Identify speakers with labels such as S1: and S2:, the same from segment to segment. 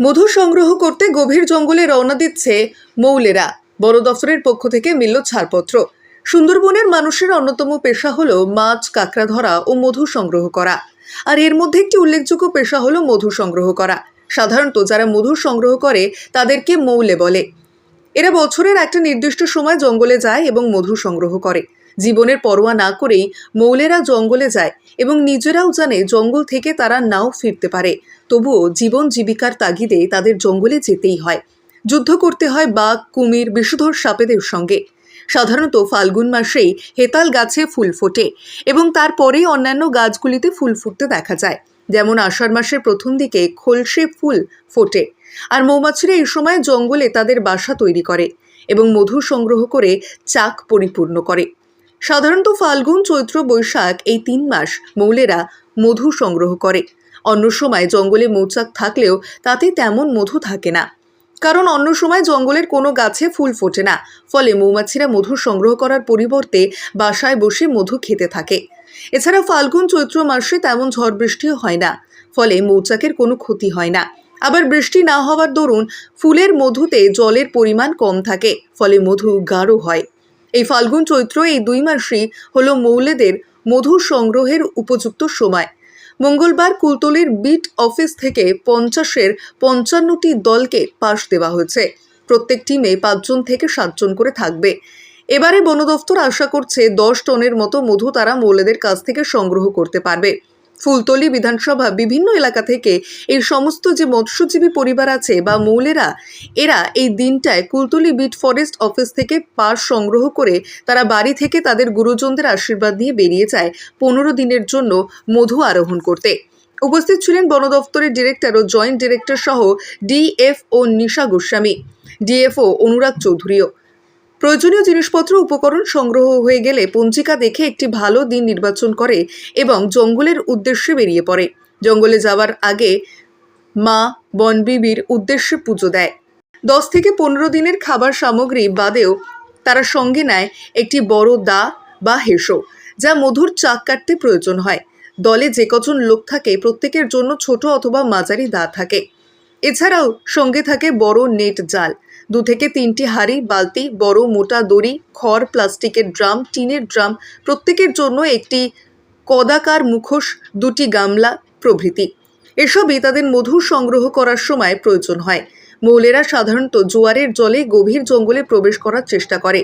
S1: মধু সংগ্রহ করতে গভীর জঙ্গলে রওনা দিচ্ছে মৌলেরা। বন দফতরের পক্ষ থেকে মিলল ছাড়পত্র। সুন্দরবনের মানুষের অন্যতম পেশা হলো মাছ কাঁকড়া ধরা ও মধু সংগ্রহ করা। আর এর মধ্যে একটি উল্লেখযোগ্য পেশা হলো মধু সংগ্রহ করা। সাধারণত যারা মধু সংগ্রহ করে, তাদেরকে মৌলে বলে। এরা বছরের একটা নির্দিষ্ট সময় জঙ্গলে যায় এবং মধু সংগ্রহ করে। জীবনের পরোয়া না করেই মৌলেরা জঙ্গলে যায় এবং নিজেরাও জানে জঙ্গল থেকে তারা নাও ফিরতে পারে। তবুও জীবন জীবিকার তাগিদে তাদের জঙ্গলে যেতেই হয়। যুদ্ধ করতে হয় বাঘ, কুমির, বিষধর সাপেদের সঙ্গে। সাধারণত ফাল্গুন মাসেই হেতাল গাছে ফুল ফোটে এবং তারপরেই অন্যান্য গাছগুলিতে ফুল ফুটতে দেখা যায়। যেমন আষাঢ় মাসের প্রথম দিকে খোলসে ফুল ফোটে আর মৌমাছিরা এই সময় জঙ্গলে তাদের বাসা তৈরি করে এবং মধু সংগ্রহ করে চাক পরিপূর্ণ করে। সাধারণত ফাল্গুন, চৈত্র, বৈশাখ এই তিন মাস মৌলেরা মধু সংগ্রহ করে। অন্য সময় জঙ্গলে মৌচাক থাকলেও তাতে তেমন মধু থাকে না। কারণ অন্য সময় জঙ্গলের কোনো গাছে ফুল ফোটে না। ফলে মৌমাছিরা মধু সংগ্রহ করার পরিবর্তে বাসায় বসে মধু খেতে থাকে। এছাড়া ফাল্গুন, চৈত্র মাসে তেমন ঝড় বৃষ্টিও হয় না। ফলে মৌচাকের কোনো ক্ষতি হয় না। আবার বৃষ্টি না হওয়ার দরুন ফুলের মধুতে জলের পরিমাণ কম থাকে। ফলে মধু গাঢ় হয়। এই ফাল্গুন চৈত্র এই দুই মাসই হলো মৌলেদের মধু সংগ্রহের উপযুক্ত সময়। মঙ্গলবার কুলতলির বিট অফিস থেকে পঞ্চাশের পঞ্চান্নটি দলকে পাশ দেওয়া হয়েছে। প্রত্যেক টিমে পাঁচজন থেকে সাতজন করে থাকবে। এবারে বন দফতর আশা করছে দশ টনের মতো মধু তারা মৌলেদের কাছ থেকে সংগ্রহ করতে পারবে। ফুলতলি বিধানসভা বিভিন্ন এলাকা থেকে এই সমস্ত যে মৎস্যজীবী পরিবার আছে বা মৌলেরা, এরা এই দিনটায় কুলতলি বিট ফরেস্ট অফিস থেকে পাস সংগ্রহ করে তারা বাড়ি থেকে তাদের গুরুজনদের আশীর্বাদ নিয়ে বেরিয়ে যায় পনেরো দিনের জন্য মধু আরোহণ করতে। উপস্থিত ছিলেন বন দফতরের ডিরেক্টর ও জয়েন্ট ডিরেক্টর সহ ডিএফও নিশা গোস্বামী, ডিএফও অনুরাগ চৌধুরীও। প্রয়োজনীয় জিনিসপত্র উপকরণ সংগ্রহ হয়ে গেলে পঞ্জিকা দেখে একটি ভালো দিন নির্বাচন করে এবং জঙ্গলের উদ্দেশ্যে বেরিয়ে পড়ে। জঙ্গলে যাওয়ার আগে মা বনবিবির উদ্দেশ্যে পুজো দেয়। দশ থেকে পনেরো দিনের খাবার সামগ্রী বাদেও তারা সঙ্গে নেয় একটি বড় দা বা হেসো, যা মধুর চাক কাটতে প্রয়োজন হয়। দলে যে কজন লোক থাকে, প্রত্যেকের জন্য ছোট অথবা মাঝারি দা থাকে। এছাড়াও সঙ্গে থাকে বড় নেট জাল দু থেকে তিনটি হাঁড়ি, বালতি, বড়, মোটা দড়ি, খড়, প্লাস্টিকের ড্রাম, টিনের ড্রাম, প্রত্যেকের জন্য একটি কদাকার মুখোশ, দুটি গামলা প্রভৃতি। এসবই তাদের মধু সংগ্রহ করার সময় প্রয়োজন হয়। মৌলেরা সাধারণত জোয়ারের জলে গভীর জঙ্গলে প্রবেশ করার চেষ্টা করে।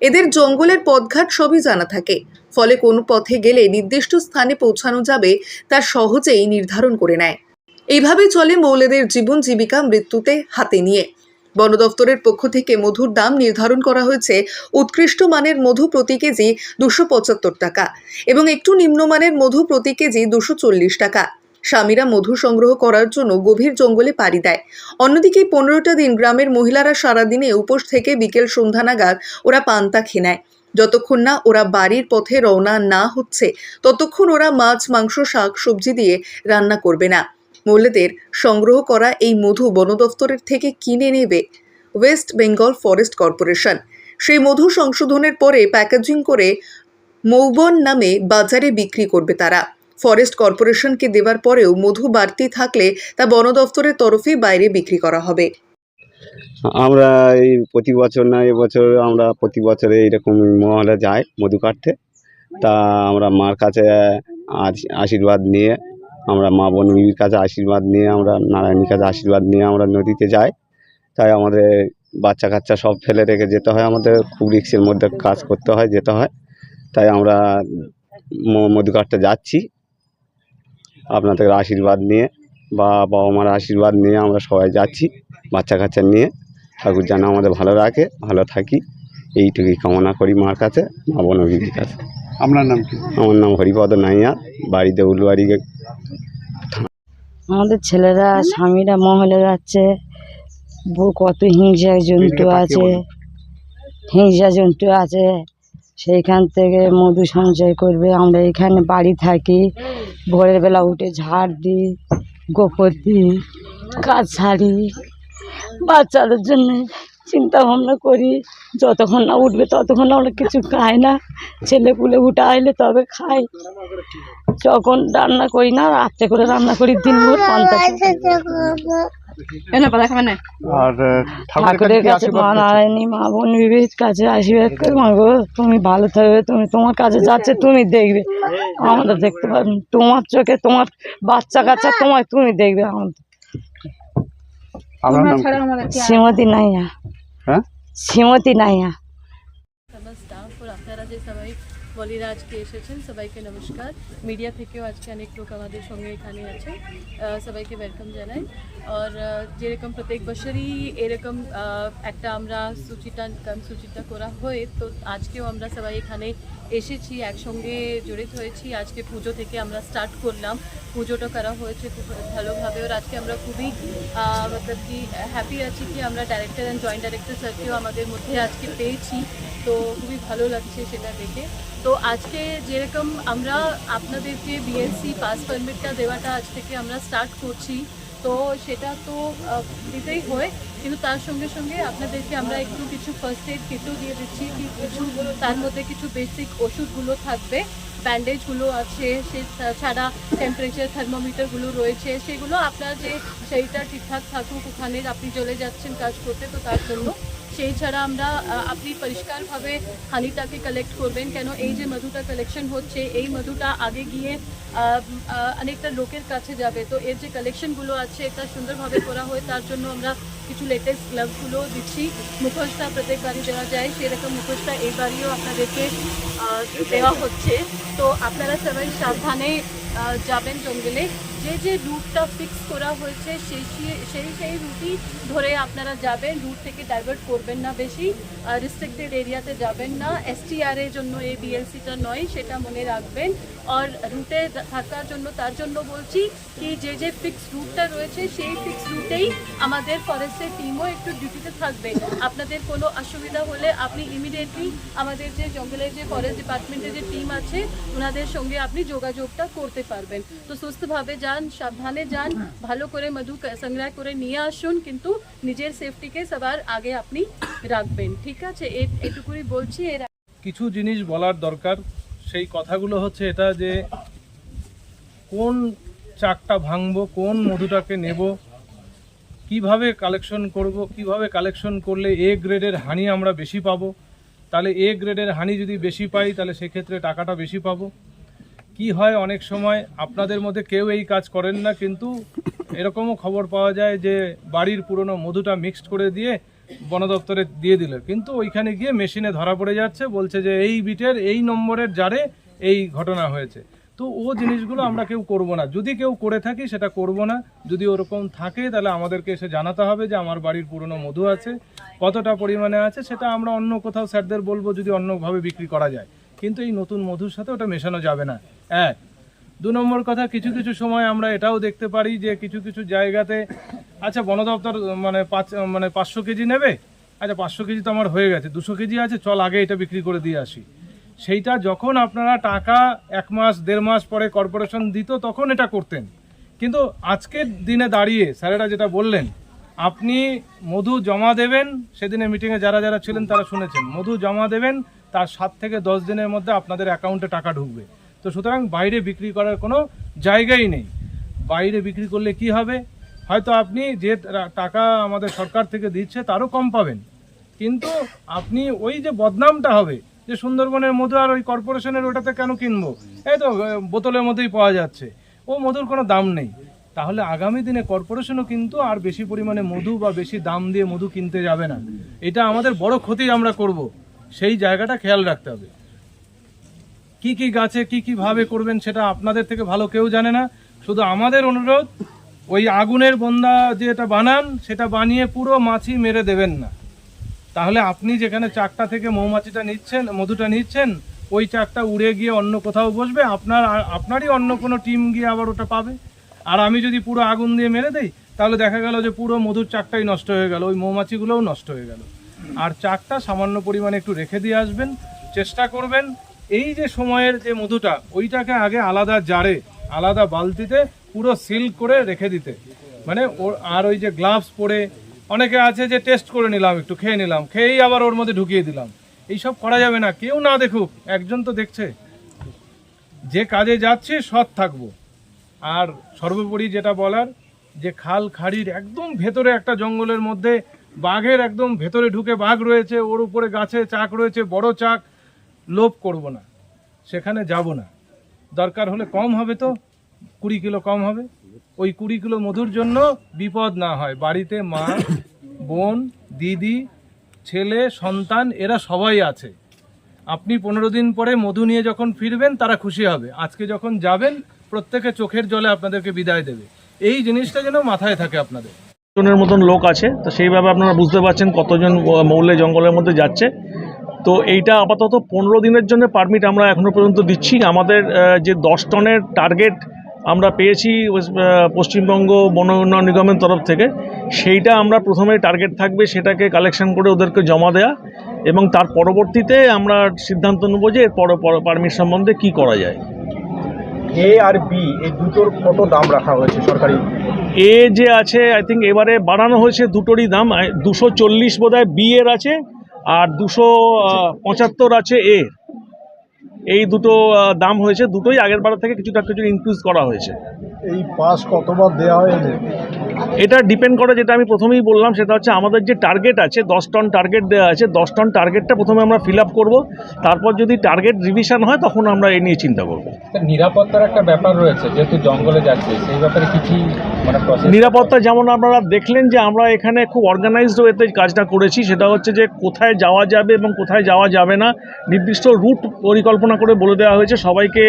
S1: এদের জঙ্গলের পথঘাট সবই জানা থাকে। ফলে কোনো পথে গেলে নির্দিষ্ট স্থানে পৌঁছানো যাবে তা সহজেই নির্ধারণ করে নেয়। এইভাবেই চলে মৌলেদের জীবন জীবিকা মৃত্যুতে হাতে নিয়ে। বন দফতরের পক্ষ থেকে মধুর দাম নির্ধারণ করা হয়েছে। উৎকৃষ্ট মানের মধু প্রতি কেজি দুশো পঁচাত্তর টাকা এবং একটু নিম্নমানের মধু প্রতি কেজি দুশো চল্লিশ টাকা। স্বামীরা মধু সংগ্রহ করার জন্য গভীর জঙ্গলে পাড়ি দেয়। অন্যদিকে পনেরোটা দিন গ্রামের মহিলারা সারাদিনে উপোস থেকে বিকেল সন্ধ্যা নাগাদ ওরা পান্তা খেয়ে নেয়। যতক্ষণ না ওরা বাড়ির পথে রওনা না হচ্ছে, ততক্ষণ ওরা মাছ, মাংস, শাক, সবজি দিয়ে রান্না করবে না। মৌলেদের সংগ্রহ করা এই মধু বন দফতরের থেকে কিনে নেবে ওয়েস্ট বেঙ্গল ফরেস্ট কর্পোরেশন। সেই মধু সংশোধনের পরে প্যাকেজিং করে মৌবন নামে বাজারে বিক্রি করবে তারা। ফরেস্ট কর্পোরেশনকে দেওয়ার পরেও মধু বাড়তি থাকলে তা বন দফতরের তরফে বাইরে বিক্রি করা হবে।
S2: আমরা এই প্রতি বছর না এবছর আমরা প্রতি বছরে এইরকম মহলে যাই মধু কাটতে। তা আমরা মার কাছে আশ- আশীর্বাদ নিয়ে আমরা মা বনবিবির কাছে আশীর্বাদ নিয়ে আমরা, নারায়ণীর কাছে আশীর্বাদ নিয়ে আমরা নদীতে যাই। তাই আমাদের বাচ্চা কাচ্চা সব ফেলে রেখে যেতে হয়। আমাদের খুব রিক্সের মধ্যে কাজ করতে হয়, যেতে হয়। তাই আমরা ম- মধু যাচ্ছি। আপনাদের আশীর্বাদ নিয়ে বা বাবা মার আশীর্বাদ নিয়ে আমরা সবাই যাচ্ছি বাচ্চা কাচ্চা নিয়ে। ঠাকুর যেন আমাদের ভালো রাখে, ভালো থাকি। এইটুকুই কামনা করি মার কাছে, মা বনবিবির কাছে।
S3: আপনার নাম কি?
S2: আমার নাম হরিপদ নাইয়া বাড়িতে উলুবাড়ি
S4: আমাদের ছেলেরা স্বামীরা মহলে যাচ্ছে কত হিংসা জন্তু আছে। হিংসা জন্তু আছে। সেইখান থেকে মধু সঞ্চয় করবে। আমরা এখানে বাড়ি থাকি। ভোরের বেলা উঠে ঝাড় দিই গোবর দিই কাজ ছাড়ি বাচ্চাদের জন্য চিন্তা ভাবনা করি যতক্ষণ না উঠবে ততক্ষণ আমরা কিছু খাই না। ছেলে পুলে উঠে আইলে তবে খাই যখন রান্না করি না রাত্রে করে রান্না করি দিনভর পান্তা
S3: আর আহ,
S4: ঠাকুরের কাছে মা নারায়ণী মা বোন বিবির কাছে আশীর্বাদ করে মাগো তুমি ভালো থাকবে তুমি তোমার কাছে যাচ্ছে তুমি দেখবে। আমরা দেখতে পারব তোমার চোখে তোমার বাচ্চা কাচ্চা তোমার তুমি দেখবে আমাদের।
S3: কি?
S4: শ্রীমতী নাইয়া।
S3: হ্যাঁ
S4: শ্রীমতী নাইয়া
S5: আমার বলিরা আজকে এসেছেন, সবাইকে নমস্কার। মিডিয়া থেকেও আজকে অনেক লোক আমাদের সঙ্গে এখানে আছে সবাইকে ওয়েলকাম জানাই। আর যেরকম প্রত্যেক বছরই এরকম একটা আমরা সূচিটা কর্মসূচিটা করা হয়, তো আজকেও আমরা সবাই এখানে এসেছি, একসঙ্গে জড়িত হয়েছি। আজকে পুজো থেকে আমরা স্টার্ট করলাম। পুজোটা করা হয়েছে খুব ভালোভাবে। আর আজকে আমরা খুবই মতলব কি হ্যাপি আছি কি আমরা ডাইরেক্টর অ্যান্ড জয়েন্ট ডাইরেক্টর স্যারকেও আমাদের মধ্যে আজকে পেয়েছি। তো খুবই ভালো লাগছে সেটা দেখে। তো আজকে যেরকম আমরা আপনাদেরকে বিএসসি পাস পারমিটটা দেওয়াটা আজ থেকে আমরা স্টার্ট করছি, তো সেটা তো দিতেই হয়, কিন্তু তার সঙ্গে সঙ্গে আপনাদেরকে আমরা একটু কিছু ফার্স্ট এড কিটও দিয়ে দিচ্ছি, কি কিছু, তার মধ্যে কিছু বেসিক ওষুধগুলো থাকবে ব্যান্ডেজগুলো আছে, সে ছাড়া টেম্পারেচার থার্মোমিটারগুলো রয়েছে, সেগুলো আপনার যে সেইটা ঠিকঠাক থাকুক, ওখানে আপনি চলে যাচ্ছেন কাজ করতে, তো তার জন্য সেই ছাড়া আমরা আপনি পরিষ্কারভাবে হানিটাকে কালেক্ট করবেন। কেন এই যে মধুটা কালেকশন হচ্ছে, এই মধুটা আগে গিয়ে অনেকটা লোকের কাছে যাবে। তো এর যে কালেকশনগুলো আছে, এটা সুন্দরভাবে করা হয়, তার জন্য আমরা কিছু লেটেস্ট গ্লাভসগুলো দিচ্ছি। মুখোশটা প্রত্যেকবারই দেওয়া যায়, সেরকম মুখোশটা এইবারইও আপনাদেরকে দেওয়া হচ্ছে। তো আপনারা সবাই সাবধানে যাবেন জঙ্গলে। যে যে রুটটা ফিক্স করা হয়েছে, সেই সেই- সেই রুটই ধরে আপনারা যাবেন। রুট থেকে ডাইভার্ট করবেন না বেশি। রেস্ট্রিক্টেড এরিয়াতে যাবেন না। এসটিআর এর জন্য এই বিএলসিটা নয়, সেটা মনে রাখবেন। আর রুটে থাকার জন্য, তার জন্য বলছি কি, যে যে ফিক্স রুটটা রয়েছে, সেই ফিক্স রুটেই আমাদের ফরেস্টের টিমও একটু ডিউটিতে থাকবে। আপনাদের কোনো অসুবিধা হলে আপনি ইমিডিয়েটলি আমাদের যে জঙ্গলের যে ফরেস্ট ডিপার্টমেন্টের যে টিম আছে ওনাদের সঙ্গে আপনি যোগাযোগটা করতে পারবেন। তো সুস্থভাবে যান সাবধানে যান ভালো করে মধু সংগ্রহ করে নিয়ে আসুন কিন্তু নিজের সেফটিকে সবার আগে আপনি রাখবেন ঠিক আছে? এটুকুই বলছি এর
S6: কিছু জিনিস বলার দরকার সেই কথাগুলো হচ্ছে এটা যে কোন চাকটা ভাঙবো কোন মধুটাকে নেব কীভাবে কালেকশন করব কীভাবে কালেকশন করলে এ গ্রেডের হানি আমরা বেশি পাবো? তাহলে এ গ্রেডের হানি যদি বেশি পাই তাহলে সেক্ষেত্রে টাকাটা বেশি পাবো। কি হয় অনেক সময়, আপনাদের মধ্যে কেউ এই কাজ করেন না, কিন্তু এরকমও খবর পাওয়া যায় যে বাড়ির পুরনো মধুটা মিক্সড করে দিয়ে বন দপ্তরে দিয়ে দিল। কিন্তু ওইখানে গিয়ে মেশিনে ধরা পড়ে যাচ্ছে, বলছে যে এই বিটের এই নম্বরের জারে এই ঘটনা হয়েছে। তো ও জিনিসগুলো আমরা কেউ করব না। যদি কেউ করে থাকি, সেটা করব না। যদি ওরকম থাকে, তাহলে আমাদেরকে এসে জানাতে হবে যে আমার বাড়ির পুরনো মধু আছে, কতটা পরিমাণে আছে, সেটা আমরা অন্য কোথাও স্যারদের বলব, যদি অন্যভাবে বিক্রি করা যায়। কিন্তু এই নতুন মধুর সাথে ওটা মেশানো যাবে না। এক, দু নম্বর কথা, কিছু কিছু সময় আমরা এটাও দেখতে পারি যে কিছু কিছু জায়গাতে আচ্ছা বন দপ্তর মানে পাঁচ মানে পাঁচশো কেজি নেবে? আচ্ছা পাঁচশো কেজি তো আমার হয়ে গেছে, দুশো কেজি আছে, চল আগে এটা বিক্রি করে দিয়ে আসি। সেইটা যখন আপনারা টাকা এক মাস, দেড় মাস পরে কর্পোরেশন দিত, তখন এটা করতেন। কিন্তু আজকের দিনে দাঁড়িয়ে, স্যারেরা যেটা বললেন, আপনি মধু জমা দেবেন, সেদিনে মিটিংয়ে যারা যারা ছিলেন তারা শুনেছেন, মধু জমা দেবেন তার সাত থেকে দশ দিনের মধ্যে আপনাদের অ্যাকাউন্টে টাকা ঢুকবে। তো সুতরাং বাইরে বিক্রি করার কোনো জায়গাই নেই। বাইরে বিক্রি করলে কি হবে? হয়তো আপনি যে টাকা আমাদের সরকার থেকে দিচ্ছে তারও কম পাবেন। কিন্তু আপনি ওই যে বদনামটা হবে, যে সুন্দরবনের মধু আর ওই কর্পোরেশনের ওটাতে কেন কিনবো? এই তো বোতলের মধ্যেই পাওয়া যাচ্ছে। ও মধুর কোনো দাম নেই। তাহলে আগামী দিনে কর্পোরেশনও কিন্তু আর বেশি পরিমাণে মধু বা বেশি দাম দিয়ে মধু কিনতে যাবে না। এটা আমাদের বড় ক্ষতি আমরা করব। সেই জায়গাটা খেয়াল রাখতে হবে। কি কি গাছে কি কি ভাবে করবেন সেটা আপনাদের থেকে ভালো কেউ জানে না। শুধু আমাদের অনুরোধ, ওই আগুনের বন্দা যেটা বানান, সেটা বানিয়ে পুরো মাছি মেরে দেবেন না। তাহলে আপনি যেখানে চাকটা থেকে মৌমাছিটা নিচ্ছেন, মধুটা নিচ্ছেন, ওই চাকটা উড়ে গিয়ে অন্য কোথাও বসবে, আপনার আপনারই অন্য কোনো টিম গিয়ে আবার ওটা পাবে। আর আমি যদি পুরো আগুন দিয়ে মেরে দেই, তাহলে দেখা গেল যে পুরো মধুর চাকটাই নষ্ট হয়ে গেল, ওই মৌমাছিগুলোও নষ্ট হয়ে গেল। আর চাকটা সামান্য পরিমাণে একটু রেখে দিয়ে আসবেন, চেষ্টা করবেন। এই যে সময়ের যে মধুটা, ওইটাকে আগে আলাদা জারে, আলাদা বালতিতে পুরো সিল করে রেখে দিতে। মানে ওর আর ওই যে গ্লাভস পরে, অনেকে আছে যে টেস্ট করে নিলাম, একটু খেয়ে নিলাম, খেয়েই আবার ওর মধ্যে ঢুকিয়ে দিলাম। এইসব করা যাবে না, কেউ না দেখুক, একজন তো দেখছে। যে কাজে যাচ্ছে, সৎ থাকব। আর সর্বোপরি যেটা বলার, যে খাল খাড়ির একদম ভেতরে একটা জঙ্গলের মধ্যে বাঘের একদম ভেতরে ঢুকে বাঘ রয়েছে, ওর উপরে গাছে চাক রয়েছে, বড় চাক, লোভ করব না, সেখানে যাব না। দরকার হলে কম হবে তো, কুড়ি কিলো কম হবে। ওই কুড়ি কিলো মধুর জন্য বিপদ না হয়। বাড়িতে মা, বোন, দিদি, ছেলে, সন্তান, এরা সবাই আছে। আপনি পনেরো দিন পরে মধু নিয়ে যখন ফিরবেন, তারা খুশি হবে। আজকে যখন যাবেন, প্রত্যেকে চোখের জলে আপনাদেরকে বিদায় দেবে। এই জিনিসটা যেন মাথায় থাকে আপনাদের।
S7: জনের মতন লোক আছে, তো সেইভাবে আপনারা বুঝতে পারছেন কতজন মৌলে জঙ্গলের মধ্যে যাচ্ছে। তো এইটা আপাতত পনেরো দিনের জন্য পারমিট আমরা এখনও পর্যন্ত দিচ্ছি। আমাদের যে দশ টনের টার্গেট আমরা পেয়েছি পশ্চিমবঙ্গ বন উন্নয়ন নিগমের তরফ থেকে, সেইটা আমরা প্রথমে টার্গেট থাকবে সেটাকে কালেকশন করে ওদেরকে জমা দেয়া এবং তার পরবর্তীতে আমরা সিদ্ধান্ত নেব যে এর পর পারমিট সম্বন্ধে কি করা যায়।
S8: এ আর বি এই দুটোর কত দাম রাখা হয়েছে সরকারি?
S7: এ যে আছে আই থিঙ্ক এবারে বাড়ানো হয়েছে দুটোরই দাম দুশো চল্লিশ বোধ হয় বি এর আছে আর দুশো পঁচাত্তর আছে এ এই দুটো দাম হয়েছে, দুটোই আগের বার থেকে কিছুটা কিছু ইনক্রিজ করা হয়েছে।
S8: এই পাস কতবার দেওয়া হয়েছে?
S7: এটা ডিপেন্ড করে যেটা আমি প্রথমেই বললাম সেটা হচ্ছে আমাদের যে টার্গেট আছে দশ টন টার্গেট দেওয়া আছে দশ টন টার্গেটটা প্রথমে আমরা ফিল আপ করব। তারপর যদি টার্গেট রিভিশন হয় তখন আমরা এই নিয়ে চিন্তা করব।
S9: নিরাপত্তার একটা ব্যাপার রয়েছে যেহেতু জঙ্গলে যাচ্ছে সেই ব্যাপারে কি কি মানে
S7: নিরাপত্তা যেমন আপনারা দেখলেন যে আমরা এখানে খুব অর্গানাইজড ওয়েতে কাজটা করেছি সেটা হচ্ছে যে কোথায় যাওয়া যাবে এবং কোথায় যাওয়া যাবে না নির্দিষ্ট রুট পরিকল্পনা করে বলে দেওয়া হয়েছে। সবাইকে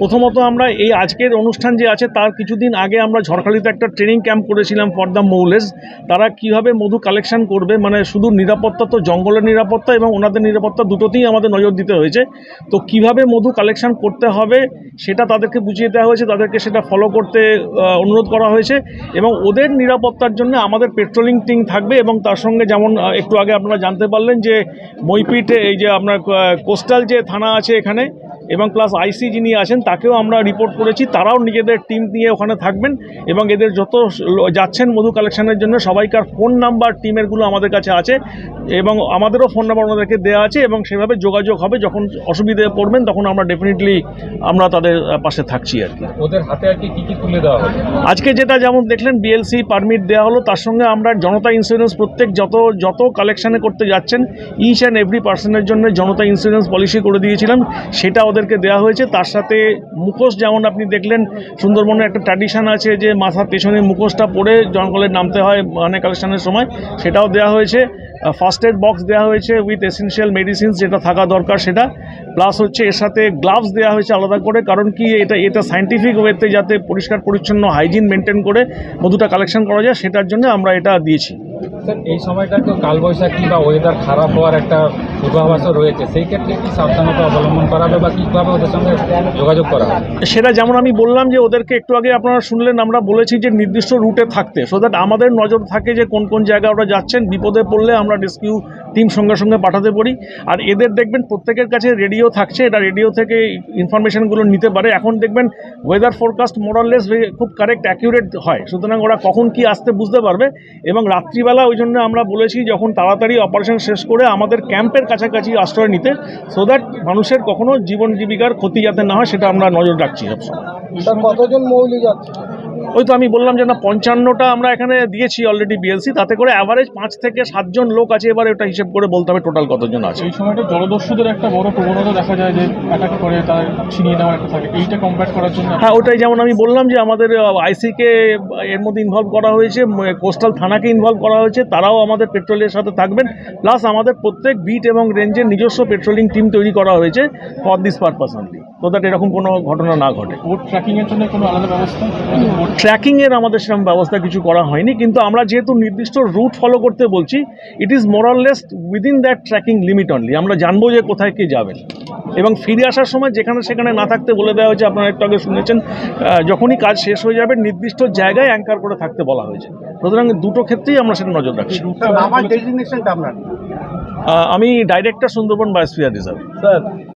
S7: প্রথমত আমরা এই আজকের অনুষ্ঠান যে আছে তার কিছুদিন আগে আমরা ঝড়খালিতে একটা ট্রেনিং ক্যাম্প করেছিলাম ফর দ্য মৌলেস তারা কীভাবে মধু কালেকশন করবে? মানে শুধু নিরাপত্তা তো, জঙ্গলের নিরাপত্তা এবং ওনাদের নিরাপত্তা দুটোতেই আমাদের নজর দিতে হয়েছে। তো কীভাবে মধু কালেকশন করতে হবে সেটা তাদেরকে বুঝিয়ে দেওয়া হয়েছে, তাদেরকে সেটা ফলো করতে অনুরোধ করা হয়েছে এবং ওদের নিরাপত্তার জন্য আমাদের পেট্রোলিং টিম থাকবে এবং তার সঙ্গে যেমন একটু আগে আপনারা জানতে পারলেন যে মইপিটে এই যে আপনার কোস্টাল যে থানা আছে এখানে এবং প্লাস আইসি যিনি আছেন, তাকেও আমরা রিপোর্ট করেছি। তারাও নিজেদের টিম নিয়ে ওখানে থাকবেন এবং এদের যত যাচ্ছেন মধু কালেকশনের জন্য সবাইকার ফোন নাম্বার টিমেরগুলো আমাদের কাছে আছে এবং আমাদেরও ফোন নাম্বার ওনাদেরকে দেওয়া আছে এবং সেভাবে যোগাযোগ হবে। যখন অসুবিধে পড়বেন তখন আমরা ডেফিনেটলি আমরা তাদের পাশে থাকছি আর কি।
S9: ওদের হাতে আর কি কি তুলে দেওয়া হবে?
S7: আজকে যেটা যেমন দেখলেন বিএলসি পারমিট দেওয়া হলো তার সঙ্গে আমরা জনতা ইন্স্যুরেন্স প্রত্যেক যত যত কালেকশানে করতে যাচ্ছেন ইচ অ্যান্ড এভরি পার্সনের জন্য জনতা ইন্স্যুরেন্স পলিসি করে দিয়েছিলাম। সেটা ওদেরকে দেওয়া হয়েছে। তার সাথে মুখোশ যেমন আপনি দেখলেন সুন্দরবনের একটা ট্র্যাডিশন আছে যে মাথার পেছনে মুখোশটা পরে জঙ্গলে নামতে হয় মানে কালেকশানের সময়। সেটাও দেওয়া হয়েছে। ফার্স্ট এড বক্স দেওয়া হয়েছে উইথ এসেন্সিয়াল মেডিসিনস যেটা থাকা দরকার সেটা। প্লাস হচ্ছে এর সাথে গ্লাভস দেওয়া হয়েছে আলাদা করে, কারণ কি এটা এটা সাইন্টিফিক ওয়েতে যাতে পরিষ্কার পরিচ্ছন্ন হাইজিন মেনটেন করে মধুটা কালেকশন করা যায়, সেটার জন্য আমরা এটা দিয়েছি।
S9: স্যার, এই সময়টা তো কালবৈশাখী বা ওয়েদার খারাপ হওয়ার একটা পূর্বাভাসও রয়েছে। সেই ক্ষেত্রে কি সাবধানতা অবলম্বন করা হবে বা কীভাবে ওদের সঙ্গে যোগাযোগ করা হবে?
S7: সেটা যেমন আমি বললাম যে ওদেরকে একটু আগে আপনারা শুনলেন, আমরা বলেছি যে নির্দিষ্ট রুটে থাকতে সো দ্যাট আমাদের নজর থাকে যে কোন কোন জায়গায় ওরা যাচ্ছেন, বিপদে পড়লে আমরা রেস্কিউ টিম সঙ্গে সঙ্গে পাঠাতে পারি। আর এদের দেখবেন প্রত্যেকের কাছে রেডিও থাকছে, এটা রেডিও থেকে ইনফরমেশনগুলো নিতে পারে। এখন দেখবেন ওয়েদার ফোরকাস্ট মোরাললেস খুব কারেক্ট অ্যাকিউরেট হয়। সুতরাং ওরা কখন কি আসতে বুঝতে পারবে। এবং রাত্রিবেলা ওই জন্য আমরা বলেছি যখন তাড়াতাড়ি অপারেশন শেষ করে আমাদের ক্যাম্পের কাছাকাছি আশ্রয় নিতে সো দ্যাট মানুষের কখনো জীবন জীবিকার ক্ষতি যাতে না হয়, সেটা আমরা নজর রাখছি সবসময়।
S8: কতজন মৌলি যাচ্ছে?
S7: ওই তো আমি বললাম যে না পঞ্চান্নটা আমরা এখানে দিয়েছি অলরেডি বিএলসি তাতে করে অ্যাভারেজ পাঁচ থেকে সাতজন লোক আছে এবার ওটা হিসেব করে বলতে হবে টোটাল কতজন আছে।
S10: এই সময়টা জলদস্যুদের একটা বড় প্রবণতা দেখা যায় যে অ্যাটাক করে তার ছিনিয়ে নেওয়া একটা থাকে। এইটা কম্প্যাক্ট করার জন্য
S7: হ্যাঁ ওটাই যেমন আমি বললাম যে আমাদের আইসিকে এর মধ্যে ইনভলভ করা হয়েছে কোস্টাল থানাকে ইনভলভ করা হয়েছে তারাও আমাদের পেট্রোলের সাথে থাকবেন। প্লাস আমাদের প্রত্যেক বিট এবং রেঞ্জের নিজস্ব পেট্রোলিং টিম তৈরি করা হয়েছে ফর দিস পারপাস অনলি তো দ্যাট এরকম কোনো ঘটনা না ঘটে।
S10: ভোট ট্র্যাকিং জন্য কোনো আলাদা ব্যবস্থা?
S7: ট্র্যাকিংয়ের আমাদের সেরকম ব্যবস্থা কিছু করা হয়নি কিন্তু আমরা যেহেতু নির্দিষ্ট রুট ফলো করতে বলছি it is more or less within that tracking limit only আমরা জানব যে কোথায় কে যাবেন এবং ফিরে আসার সময় যেখানে সেখানে না থাকতে বলে দেওয়া হয়েছে আপনারা একটু আগে শুনেছেন যখনই কাজ শেষ হয়ে যাবে নির্দিষ্ট জায়গায় অ্যাঙ্কার করে থাকতে বলা হয়েছে। সুতরাং দুটো ক্ষেত্রেই আমরা সেটা নজর রাখছি। আমি director Sundarban biosphere reserve
S8: sir